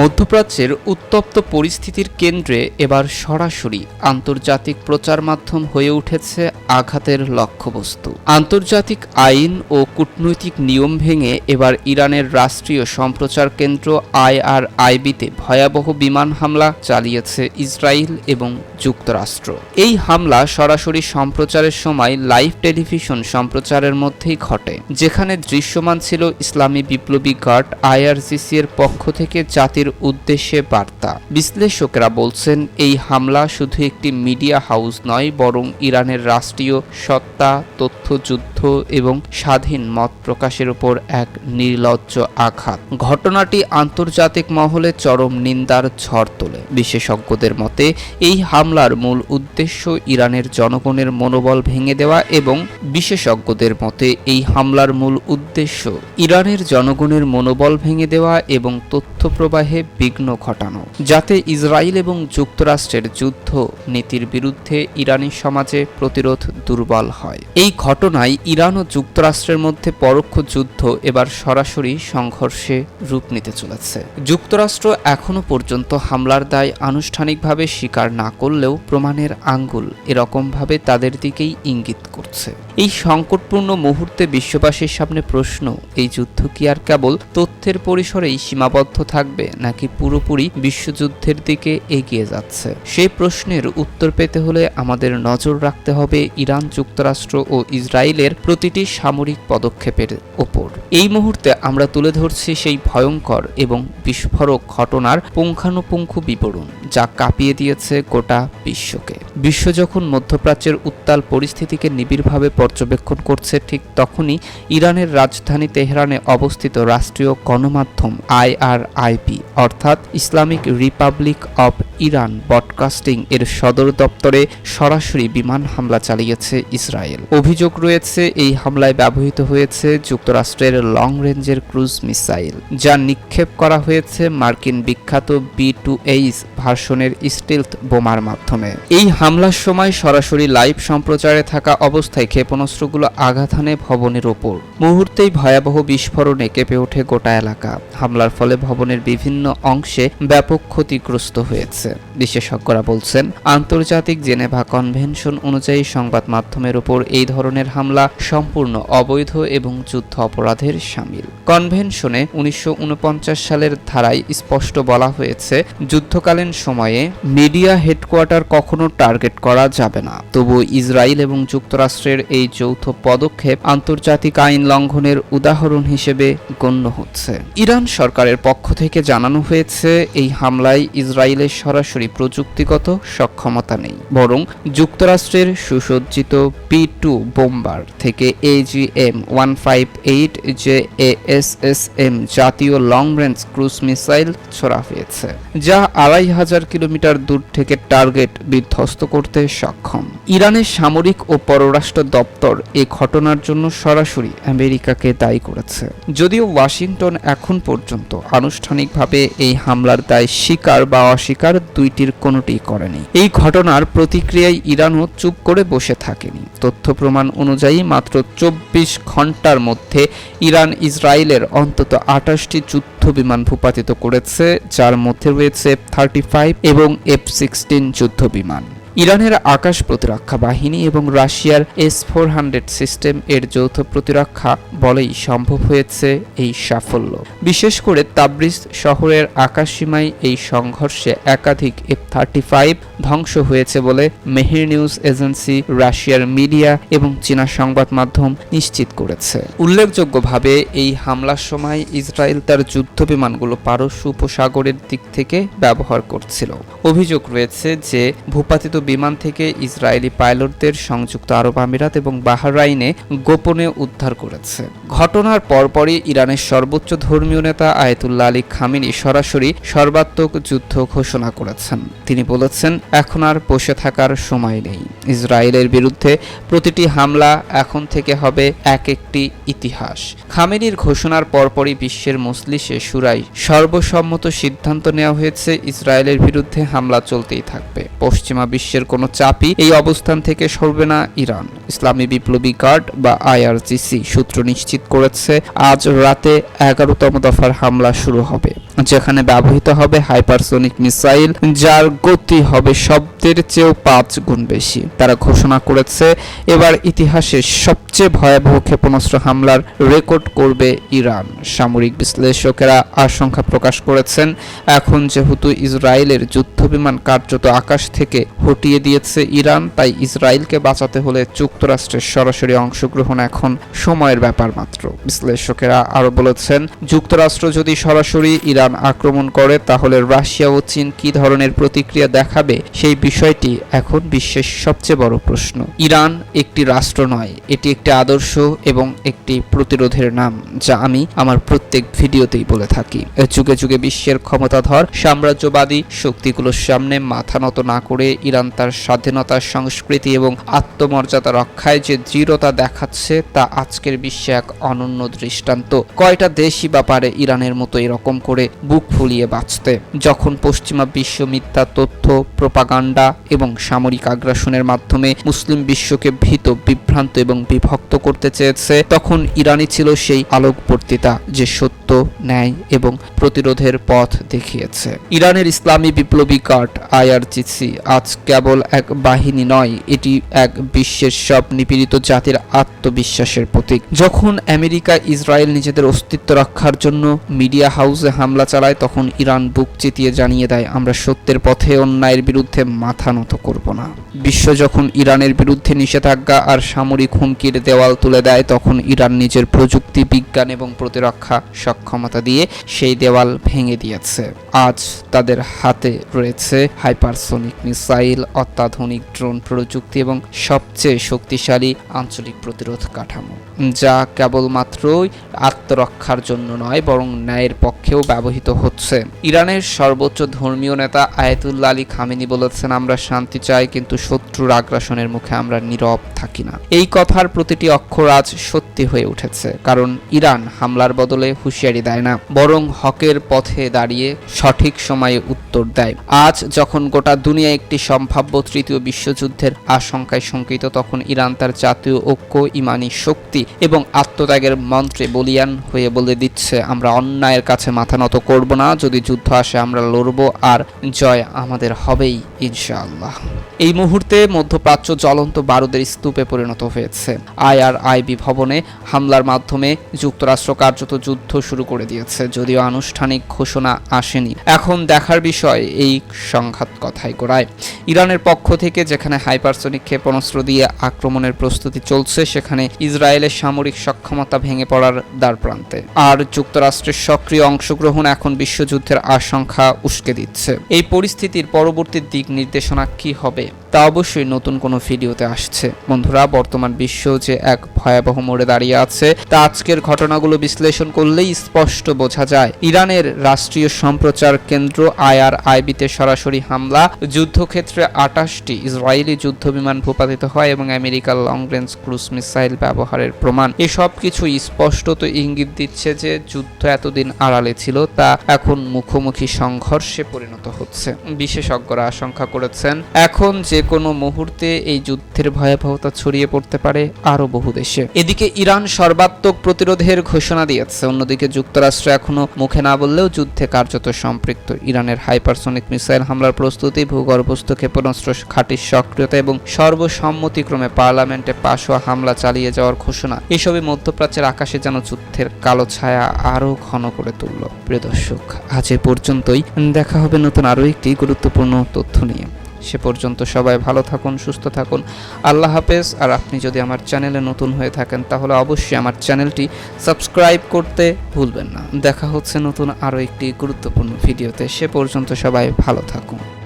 মধ্যপ্রাচ্যের উত্তপ্ত পরিস্থিতির কেন্দ্রে এবার সরাসরি আন্তর্জাতিক প্রচার মাধ্যম হয়ে উঠেছে আঘাতের লক্ষ্যবস্তু। আন্তর্জাতিক আইন ও কূটনৈতিক নিয়ম ভেঙে এবার ইরানের রাষ্ট্রীয় সম্প্রচার কেন্দ্র আইআরআইবিতে ভয়াবহ বিমান হামলা চালিয়েছে ইসরায়েল এবং যুক্তরাষ্ট্র। এই হামলা সরাসরি সম্প্রচারের সময় লাইভ টেলিভিশন সম্প্রচারের মধ্যেই ঘটে, যেখানে দৃশ্যমান ছিল ইসলামী বিপ্লবী গার্ড আইআরসিসি এর পক্ষ থেকে জাতির উদ্দেশ্যে বার্তা। বিশ্লেষকরা বলছেন, এই হামলা শুধু একটি মিডিয়া হাউস নয়, বরং ইরানের রাষ্ট্রীয় সত্তা, তথ্যযুদ্ধ এবং স্বাধীন মত প্রকাশের উপর এক নির্লজ্জ আঘাত। ঘটনাটি আন্তর্জাতিক মহলে চরম নিন্দার ঝড় তোলে। বিশেষজ্ঞদের মতে, এই হামলার মূল উদ্দেশ্য ইরানের জনগণের মনোবল ভেঙে দেওয়া এবং বিশেষজ্ঞদের মতে, এই হামলার মূল উদ্দেশ্য ইরানের জনগণের মনোবল ভেঙে দেওয়া এবং তথ্য প্রবাহে বিঘ্ন ঘটানো, যাতে ইসরায়েল এবং যুক্তরাষ্ট্রের যুদ্ধ নীতির বিরুদ্ধে ইরানি সমাজে প্রতিরোধ দুর্বল হয়। এই ঘটনায় ইরান ও যুক্তরাষ্ট্রের মধ্যে পরোক্ষ যুদ্ধ এবার সরাসরি সংঘর্ষে রূপ নিতে চলেছে। যুক্তরাষ্ট্র এখনও পর্যন্ত হামলার দায় আনুষ্ঠানিকভাবে স্বীকার না করলেও প্রমাণের আঙ্গুল এরকমভাবে তাদের দিকেই ইঙ্গিত করছে। এই সংকটপূর্ণ মুহূর্তে বিশ্ববাসীর সামনে প্রশ্ন, এই যুদ্ধ কি আর কেবল তথ্যের পরিসরেই সীমাবদ্ধ থাকবে, নাকি পুরোপুরি বিশ্বযুদ্ধের দিকে এগিয়ে যাচ্ছে? সেই প্রশ্নের উত্তর পেতে হলে আমাদের নজর রাখতে হবে ইরান যুক্তরাষ্ট্র ও ইসরায়েলের প্রতিটি সামরিক পদক্ষেপের ওপর। এই মুহূর্তে আমরা তুলে ধরছি সেই ভয়ঙ্কর এবং বিস্ফোরক ঘটনার পুঙ্খানুপুঙ্খ বিবরণ, যা কাঁপিয়ে দিয়েছে গোটা বিশ্বকে। বিশ্ব যখন মধ্যপ্রাচ্যের উত্তাল পরিস্থিতিকে নিবিড়ভাবে পর্যবেক্ষণ করছে ঠিক তখনই ইরানের রাজধানী তেহরানে অবস্থিত রাষ্ট্রীয় গণমাধ্যম আইআরআইপি, অর্থাৎ Islamic Republic of Iran broadcasting এর সদর দপ্তরে সরাসরি বিমান হামলা চালিয়েছে ইসরায়েল। অভিযোগ রয়েছে, এই হামলায় ব্যবহৃত হয়েছে যুক্তরাষ্ট্রের লং রেঞ্জের ক্রুজ মিসাইল, যা নিক্ষেপ করা হয়েছে মার্কিন বিখ্যাত বি টু এইচ ভার্সনের স্টিলথ বোমার মাধ্যমে। এই হামলার সময় সরাসরি লাইভ সম্প্রচারে থাকা অবস্থায় ক্ষেপণাস্ত্রগুলো আঘাত হানে ভবনের ওপর। মুহূর্তেই ভয়াবহ বিস্ফোরণে কেঁপে ওঠে গোটা এলাকা। হামলার ফলে ভবনের বিভিন্ন অংশে ব্যাপক ক্ষতিগ্রস্ত হয়েছে। বিশেষজ্ঞরা বলছেন, আন্তর্জাতিক জেনেভা কনভেনশন অনুযায়ী সংবাদ মাধ্যমের উপর এই ধরনের হামলা সম্পূর্ণ অবৈধ এবং যুদ্ধ অপরাধের সামিল। কনভেনশনে উনিশশো উনপঞ্চাশ সালের ধারায় স্পষ্ট বলা হয়েছে, যুদ্ধকালীন সময়ে মিডিয়া হেডকোয়ার্টার কখনো টার্গেট করা যাবে না। তবু ইসরায়েল এবং যুক্তরাষ্ট্রের এই যৌথ পদক্ষেপ আন্তর্জাতিক আইন লঙ্ঘনের উদাহরণ হিসেবে গণ্য হচ্ছে। ইরান সরকারের পক্ষ থেকে জানানো হয়েছে, এই হামলায় ইসরায়েলের সরাসরি প্রযুক্তিগত সক্ষমতা নেই। বরং যুক্তরাষ্ট্রের সুসজ্জিত পি টু বোম্বার থেকে AGM one five eight J ASSM জাতীয় লং রেঞ্জ ক্রুজ মিসাইল ছোড়া হয়েছে, যা আড়াই হাজার কিলোমিটার দূর থেকে টার্গেট বিধ্বস্ত করতে সক্ষম। ইরানের সামরিক ও পররাষ্ট্র দপ্তর এই ঘটনার জন্য সরাসরি আমেরিকাকে দায়ী করেছে। যদিও ওয়াশিংটন এখন পর্যন্ত আনুষ্ঠানিকভাবে এই হামলার দায় স্বীকার বা অস্বীকার দুইটির কোনোটি করেনি। এই ঘটনার প্রতিক্রিয়ায় ইরানও চুপ করে বসে থাকেনি। তথ্য প্রমাণ অনুযায়ী মাত্র চব্বিশ ঘণ্টার মধ্যে ইরান ইসরায়েলের অন্তত আঠাশটি যুদ্ধ বিমান ভূপাতিত করেছে, যার মধ্যে রয়েছে থার্টি ফাইভ এবং এফ সিক্সটিন যুদ্ধ বিমান। ইরানের আকাশ প্রতিরক্ষা বাহিনী এবং রাশিয়ার এস ফোর হান্ড্রেড সিস্টেম এর যৌথ প্রতিরক্ষা বলেই সম্ভব হয়েছে এই সাফল্য। বিশেষ করে তাবরিজ শহরের আকাশসীমায় এই সংঘর্ষে একাধিক এফ থার্টি ফাইভ ধ্বংস হয়েছে বলে মেহের নিউজ এজেন্সি রাশিয়ার মিডিয়া এবং চীনা সংবাদ মাধ্যম নিশ্চিত করেছে। উল্লেখযোগ্যভাবে এই হামলার সময় ইসরায়েল তার যুদ্ধ বিমানগুলো পারস্য উপসাগরের দিক থেকে ব্যবহার করছিল। অভিযোগ রয়েছে যে ভূপাতিত বিমান থেকে ইসরায়েলি পাইলটদের সংযুক্ত আরব আমিরাত এবং বাহরাইনে গোপনে উদ্ধার করেছে। ঘটনার পরপরই ইরানের সর্বোচ্চ ধর্মীয় নেতা আয়তুল্লাহ আলী খামিনি সরাসরি সর্বাত্মক যুদ্ধ ঘোষণা করেছেন। তিনি বলেছেন, এখন আর বসে থাকার সময় নেই। ইসরায়েলের বিরুদ্ধে প্রতিটি হামলা এখন থেকে হবে এক একটি ইতিহাস। খামেনির ঘোষণার পরপরই বিশ্বের মজলিসে সুরাই সর্বসম্মত সিদ্ধান্ত নেওয়া হয়েছে, ইসরায়েলের বিরুদ্ধে হামলা চলতেই থাকবে। পশ্চিমা বিশ্বের কোনো চাপই এই অবস্থান থেকে সরবে না ইরান। ইসলামী বিপ্লবী গার্ড বা আইআরজিসি সূত্র নিশ্চিত করেছে, আজ রাতে এগারোতম দফার হামলা শুরু হবে। যেখানে ব্যবহৃত হবে হাইপারসোনিক মিসাইল, যার গতি হবে শব্দের চেয়েও পাঁচ গুণ বেশি। তারা ঘোষণা করেছে, এবার ইতিহাসের সবচেয়ে ভয়াবহ ক্ষেপণাস্ত্র হামলার রেকর্ড করবে ইরান। সামরিক বিশ্লেষকেরা আশঙ্কা প্রকাশ করেছেন, এখন যেহেতু ইসরায়েলের যুদ্ধবিমান কার্যত আকাশ থেকে হটিয়ে দিয়েছে ইরান, তাই ইসরায়েলকে বাঁচাতে হলে যুক্তরাষ্ট্রের সরাসরি অংশগ্রহণ এখন সময়ের ব্যাপার মাত্র। বিশ্লেষকেরা আরও বলেছেন, যুক্তরাষ্ট্র যদি সরাসরি ইরান আক্রমণ করে, তাহলে রাশিয়া ও চীন কি ধরনের প্রতিক্রিয়া দেখাবে? সেই বিষয়টি এখন বিশ্বের সবচেয়ে বড় প্রশ্ন। ইরান একটি রাষ্ট্র নয়, এটি একটি আদর্শ এবং একটি প্রতিরোধের নাম, যা আমি আমার প্রত্যেক ভিডিওতেই বলে থাকি। যুগে যুগে বিশ্বের ক্ষমতাধর, সাম্রাজ্যবাদী শক্তিগুলোর সামনে মাথা নত না করে ইরান তার স্বাধীনতা, সংস্কৃতি এবং আত্মমর্যাদা রক্ষায় যে দৃঢ়তা দেখাচ্ছে, তা আজকের বিশ্বে এক অনন্য দৃষ্টান্ত। কয়টা দেশই বা পারে ইরানের মতো এরকম করে বুক ফুলিয়ে বাঁচতে। যখন পশ্চিমা বিশ্ব মিথ্যা তথ্য, প্রপাগান্ডা এবং সামরিক আগ্রাসনের মাধ্যমে মুসলিম বিশ্বকে ভীত, বিভ্রান্ত এবং বিভক্ত করতে চেয়েছে, তখন ইরানই ছিল সেই আলোকবর্তিতা যে সত্য, ন্যায় এবং প্রতিরোধের পথ দেখিয়েছে। ইরানের ইসলামী বিপ্লবী গার্ড আইআরজিসি আজ কেবল এক বাহিনী নয়, এটি এক বিশ্বের সব নিপীড়িত জাতির আত্মবিশ্বাসের প্রতীক। যখন আমেরিকা, ইসরায়েল নিজেদের অস্তিত্ব রক্ষার জন্য মিডিয়া হাউসে হামলা চালায়, তখন ইরান বুক চিতিয়ে জানিয়ে দেয়, আমরা সত্যের পথে অন্যায়ের বিরুদ্ধে মাথা নত করব না। বিশ্ব যখন ইরানের বিরুদ্ধে নিষেধাজ্ঞা আর সামরিক হুমকির দেওয়াল তুলে দেয়, তখন ইরান নিজের প্রযুক্তি, বিজ্ঞান এবং প্রতিরক্ষা সক্ষমতা দিয়ে সেই দেওয়াল ভেঙে দিয়েছে। আজ তাদের হাতে রয়েছে হাইপারসোনিক মিসাইল, অত্যাধুনিক ড্রোন প্রযুক্তি এবং সবচেয়ে শক্তিশালী আঞ্চলিক প্রতিরোধ কাঠামো, যা কেবলমাত্রই আত্মরক্ষার জন্য নয়, বরং ন্যায়ের পক্ষেও ব্যবহৃত হচ্ছে। ইরানের সর্বোচ্চ ধর্মীয় নেতা আয়াতুল্লাহ আলী খামেনি বলেছেন, আমরা শান্তি চাই, কিন্তু শত্রুর আগ্রাসনের মুখে আমরা নীরব থাকি না। এই কথার প্রতিটি অক্ষর আজ সত্যি হয়ে উঠেছে, কারণ ইরান হামলার বদলে হুঁশিয়ারি দেয় না, বরং হকের পথে দাঁড়িয়ে সঠিক সময়ে উত্তর দেয়। আজ যখন গোটা দুনিয়া একটি সম্ভাব্য তৃতীয় বিশ্বযুদ্ধের আশঙ্কায় শঙ্কিত, তখন ইরান তার জাতীয় ঐক্য, ইমানি শক্তি এবং আত্মত্যাগের মন্ত্রে বলিয়ান হয়ে বলে দিচ্ছে, আমরা অন্যায়ের কাছে মাথা নত করব না, যদি যুদ্ধ আসে আমরা লড়ব আর জয় আমাদের হবেই, ইনশাআল্লাহ। এই মুহূর্তে মধ্যপ্রাচ্য জ্বলন্ত বারুদের স্তূপে পরিণত হয়েছে। আইআরআইবি ভবনে হামলার মাধ্যমে যুক্তরাষ্ট্র কার্যত যুদ্ধ শুরু করে দিয়েছে, যদিও আনুষ্ঠানিক ঘোষণা আসেনি। এখন দেখার বিষয় এই সংঘাত কথাই গোড়ায়। ইরানের পক্ষ থেকে যেখানে হাইপারসোনিক ক্ষেপণাস্ত্র দিয়ে আক্রমণের প্রস্তুতি চলছে, সেখানে ইসরায়েলের সামরিক সক্ষমতা ভেঙে পড়ার দ্বার প্রান্তে আর যুক্তরাষ্ট্রের সক্রিয় অংশগ্রহণ এখন বিশ্বযুদ্ধের আশঙ্কা উস্কে দিচ্ছে। এই পরিস্থিতির পরবর্তী দিক নির্দেশনা কি হবে? তা অবশ্যই নতুন কোনো ভিডিওতে আসছে। বন্ধুরা, বর্তমান বিশ্ব যে এক ভয়াবহ মোড়ে দাঁড়িয়ে আছে, তা আজকের ঘটনাগুলো বিশ্লেষণ করলেই স্পষ্ট বোঝা যায়। ইরানের রাষ্ট্রীয় সম্প্রচার কেন্দ্র আইআরআইবিতে সরাসরি হামলা, যুদ্ধক্ষেত্রে আটাশটি ইসরায়েলি যুদ্ধবিমান ভূপাতিত হয় এবং আমেরিকার লং রেঞ্জ ক্রুজ মিসাইল ব্যবহারের প্রমাণ। এসব কিছু স্পষ্টত ইঙ্গিত দিচ্ছে যে যুদ্ধ এতদিন আড়ালে ছিল, তা এখন মুখোমুখি সংঘর্ষে পরিণত হচ্ছে। বিশেষজ্ঞরা আশঙ্কা করেছেন, এখন যে কোনো মুহূর্তে এই যুদ্ধের ভয়াবহতা ছড়িয়ে পড়তে পারে আরও বহু দেশে। এদিকে ইরান সর্বাত্মক প্রতিরোধের ঘোষণা দিয়েছে। অন্যদিকে যুক্তরাষ্ট্র এখনও মুখে না বললেও যুদ্ধে কার্যত সম্পৃক্ত। ইরানের হাইপারসোনিক মিসাইল হামলার প্রস্তুতি, ভূগর্ভস্থ ক্ষেপণাস্ত্র ঘাটির সক্রিয়তা এবং সর্বসম্মতিক্রমে পার্লামেন্টে পাশ হওয়া হামলা চালিয়ে যাওয়ার ঘোষণা, এসবই মধ্যপ্রাচ্যের আকাশে যেন যুদ্ধের কালো ছায়া আরও ঘন করে তুলল। প্রিয় দর্শক, আজ এ পর্যন্তই। দেখা হবে নতুন আরও একটি গুরুত্বপূর্ণ তথ্য নিয়ে। সে পর্যন্ত সবাই ভালো থাকুন, সুস্থ থাকুন। আল্লাহ হাফেজ। আর আপনি যদি আমার চ্যানেলে নতুন হয়ে থাকেন, তাহলে অবশ্যই আমার চ্যানেলটি সাবস্ক্রাইব করতে ভুলবেন না। দেখা হচ্ছে নতুন আরও একটি গুরুত্বপূর্ণ ভিডিওতে। সে পর্যন্ত সবাই ভালো থাকুন।